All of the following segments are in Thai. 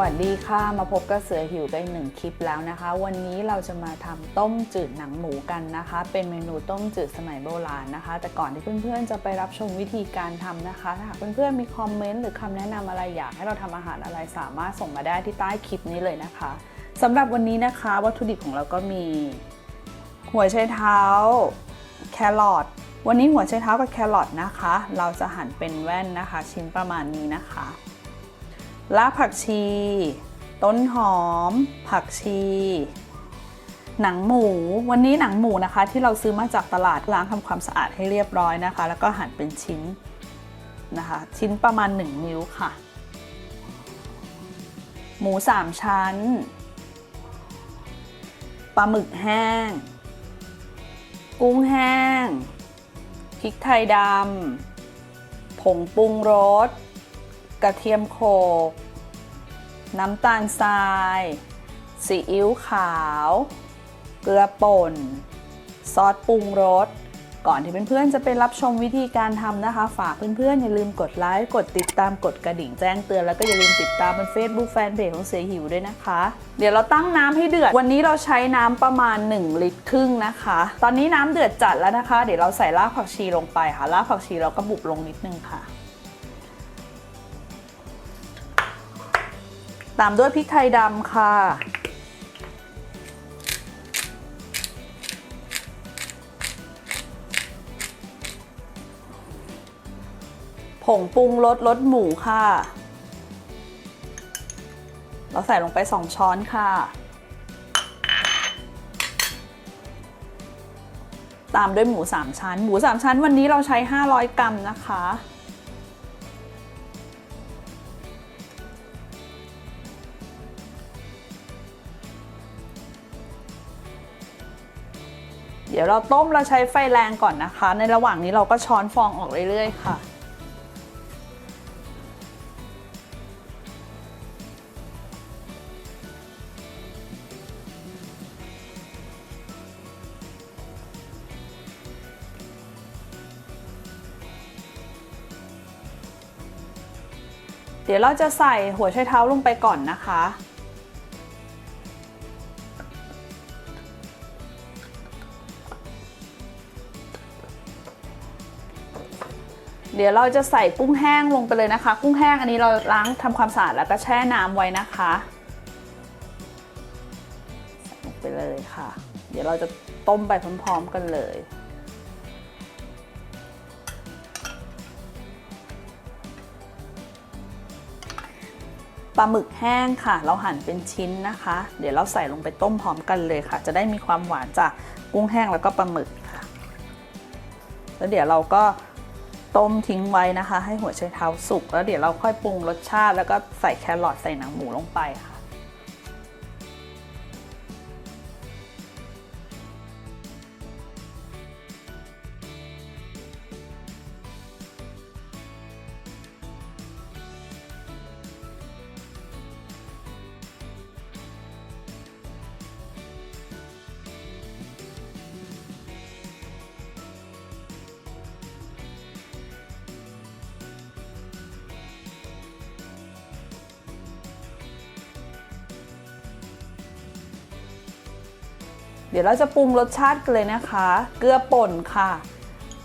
วัสดีค่ะ มาพบกับเสือหิวกันหนึ่งคลิปแล้วนะคะ วันนี้เราจะมาทำต้มจืดหนังหมูกันนะคะ เป็นเมนูต้มจืดสมัยโบราณนะคะ แต่ก่อนที่เพื่อนๆจะไปรับชมวิธีการทำนะคะ ถ้าหากเพื่อนๆมีคอมเมนต์หรือคำแนะนำอะไรอยากให้เราทำอาหารอะไรสามารถส่งมาได้ที่ใต้คลิปนี้เลยนะคะสำหรับวันนี้นะคะ วัตถุดิบของเราก็มี หัวไชเท้า แครอทวันนี้หัวไชเท้ากับแครอทนะคะ เราจะหั่นเป็นแว่นนะคะ ชิ้นประมาณนี้นะคะ รากผักชี ต้นหอม ผักชี หนังหมู วันนี้หนังหมูนะคะ ที่เราซื้อมาจากตลาดล้างทำความสะอาดให้เรียบร้อยนะคะ แล้วก็หั่นเป็นชิ้นนะคะ ชิ้นประมาณ 1 นิ้วค่ะ หมู 3 ชั้นปลาหมึกแห้ง กุ้งแห้ง พริกไทยดำผงปรุงรส กระเทียมโขลกน้ำตาลทรายซีอิ๊วขาว เกลือป่น ซอสปรุงรส ก่อนที่เพื่อนๆจะไปรับชมวิธีการทำนะคะ ฝากเพื่อนๆ อย่าลืมกดไลค์ กดติดตาม กดกระดิ่งแจ้งเตือน แล้วก็อย่าลืมติดตามเป็น Facebook Fanpage ของเสือหิวด้วยนะคะ เดี๋ยวเราตั้งน้ำให้เดือด วันนี้เราใช้น้ำประมาณ 1 ลิตรครึ่งนะคะ ตอนนี้น้ำเดือดจัดแล้วนะคะ เดี๋ยวเราใส่รากผักชีลงไปค่ะ รากผักชีเราก็บุบลงนิดนึงค่ะ ตามด้วยพริกไทยดำค่ะ ผงปรุงรสรสหมูค่ะ เราใส่ลงไป 2 ช้อนค่ะ ตามด้วยหมู 3 ชั้น หมู 3 ชั้นวันนี้เราใช้ 500 กรัมนะคะ เดี๋ยวเราต้มเราใช้ไฟแรงก่อนนะคะ ในระหว่างนี้เราก็ช้อนฟองออกเรื่อยๆค่ะ เดี๋ยวเราจะใส่หัวไชเท้าลงไปก่อนนะคะ ดี๋ยวเราจะใส่กุ้งแห้งลงไปเลยนะคะ กุ้งแห้งอันนี้เราล้างทำความสะอาดแล้วก็แช่น้ำไว้นะคะใส่ลงไปเลยค่ะ เดี๋ยวเราจะต้มไปพร้อมๆกันเลยปลาหมึกแห้งค่ะ เราหั่นเป็นชิ้นนะคะ เดี๋ยวเราใส่ลงไปต้มพร้อมกันเลยค่ะ จะได้มีความหวานจากกุ้งแห้งแล้วก็ปลาหมึกค่ะ แล้วเดี๋ยวเราก็ ต้มทิ้งไว้นะคะ ให้หัวไชเท้าสุกแล้วเดี๋ยวเราค่อยปรุงรสชาติ แล้วก็ใส่แครอทใส่หนังหมูลงไปค่ะ เดี๋ยวเราจะปรุงรสชาติกันเลยนะคะ เกลือป่นค่ะ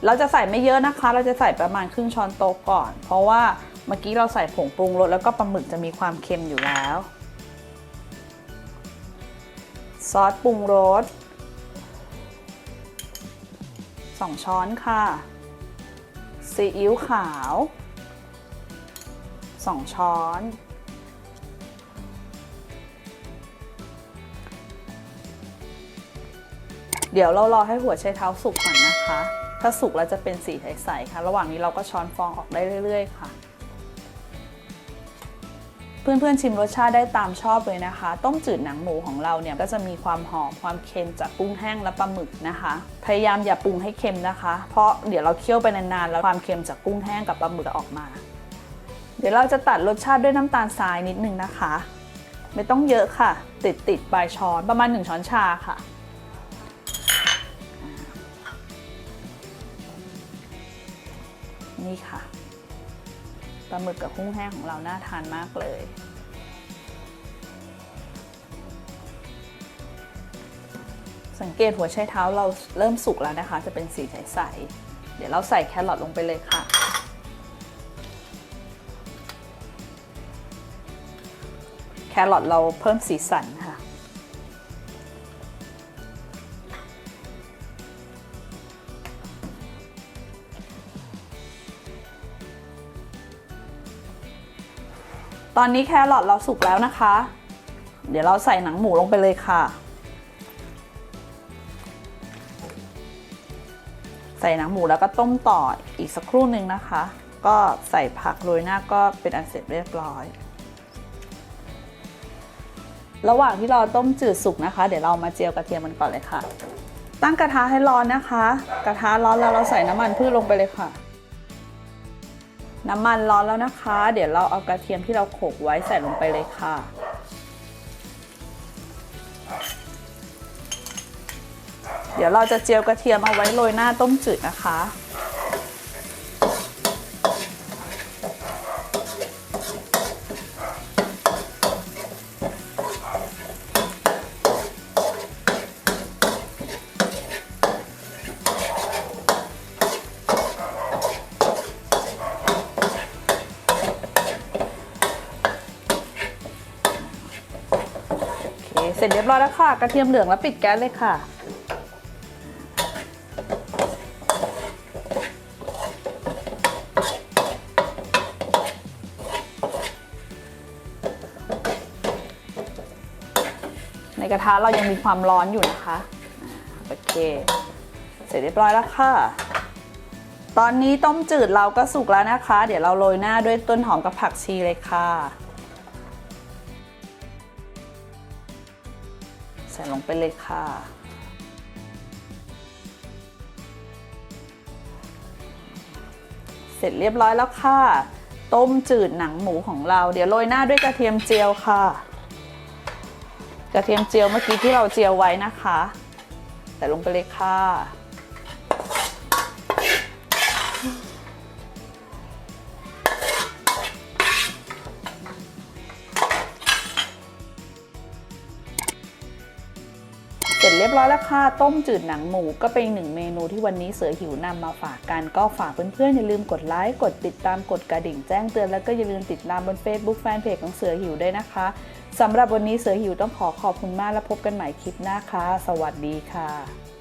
เราจะใส่ไม่เยอะนะคะ เราจะใส่ประมาณครึ่งช้อนโต๊ะก่อน เพราะว่าเมื่อกี้เราใส่ผงปรุงรสแล้วก็ปลาหมึกจะมีความเค็มอยู่แล้ว ซอสปรุงรส2ช้อนค่ะ ซีอิ๊วขาว2ช้อน เดี๋ยวเรารอให้หัวไชเท้าสุกก่อนนะคะ ถ้าสุกแล้วจะเป็นสีใสๆค่ะ ระหว่างนี้เราก็ช้อนฟองออกได้เรื่อย ๆ ค่ะ เพื่อนๆชิมรสชาติได้ตามชอบเลยนะคะ ต้มจืดหนังหมูของเราเนี่ยก็จะมีความหอมความเค็มจากกุ้งแห้งและปลาหมึกนะคะ พยายามอย่าปรุงให้เค็มนะคะ เพราะเดี๋ยวเราเคี่ยวไปนานๆแล้วความเค็มจากกุ้งแห้งกับปลาหมึกจะออกมา เดี๋ยวเราจะตัดรสชาติด้วยน้ำตาลทรายนิดนึงนะคะ ไม่ต้องเยอะค่ะ ติดติดๆปลายช้อนประมาณ 1 ช้อนชาค่ะี่ค่ะปลาหมึกกับกุ้งแห้งของเราน่าทานมากเลย สังเกตหัวไชเท้าเราเริ่มสุกแล้วนะคะ จะเป็นสีใสๆเดี๋ยวเราใส่แครอทลงไปเลยค่ะแครอทเราเพิ่มสีสัน ตอนนี้แครอทเราสุกแล้วนะคะ เดี๋ยวเราใส่หนังหมูลงไปเลยค่ะ ใส่หนังหมูแล้วก็ต้มต่ออีกสักครู่หนึ่งนะคะ ก็ใส่ผักโรยหน้าก็เป็นอันเสร็จเรียบร้อย ระหว่างที่เราต้มจืดสุกนะคะ เดี๋ยวเรามาเจียวกระเทียมกันก่อนเลยค่ะ ตั้งกระทะให้ร้อนนะคะ กระทะร้อนแล้วเราใส่น้ำมันพืชลงไปเลยค่ะ น้ำมันร้อนแล้วนะคะ เดี๋ยวเราเอากระเทียมที่เราโขกไว้ใส่ลงไปเลยค่ะ เดี๋ยวเราจะเจียวกระเทียมเอาไว้โรยหน้าต้มจืดนะคะ เสร็จเรียบร้อยแล้วค่ะ กระเทียมเหลืองแล้วปิดแก๊สเลยค่ะ ในกระทะเรายังมีความร้อนอยู่นะคะ โอเค เสร็จเรียบร้อยแล้วค่ะ ตอนนี้ต้มจืดเราก็สุกแล้วนะคะ เดี๋ยวเราโรยหน้าด้วยต้นหอมกับผักชีเลยค่ะ ส่ลงไปเลยค่ะ เสร็จเรียบร้อยแล้วค่ะ ต้มจืดหนังหมูของเรา เดี๋ยวโรยหน้าด้วยกระเทียมเจียวค่ะ กระเทียมเจียวเมื่อกี้ที่เราเจียวไว้นะคะ ใส่ลงไปเลยค่ะ เรียบร้อยแล้วค่ะ ต้มจืดหนังหมูก็เป็นหนึ่งเมนูที่วันนี้เสือหิวนำมาฝากกัน ก็ฝากเพื่อนๆ อย่าลืมกดไลค์ กดติดตามกดกระดิ่งแจ้งเตือน แล้วก็อย่าลืมติดตามบน Facebook Fanpage ของเสือหิวด้วยนะคะสำหรับวันนี้เสือหิวต้องขอขอบคุณมากและพบกันใหม่คลิปหน้าค่ะ สวัสดีค่ะ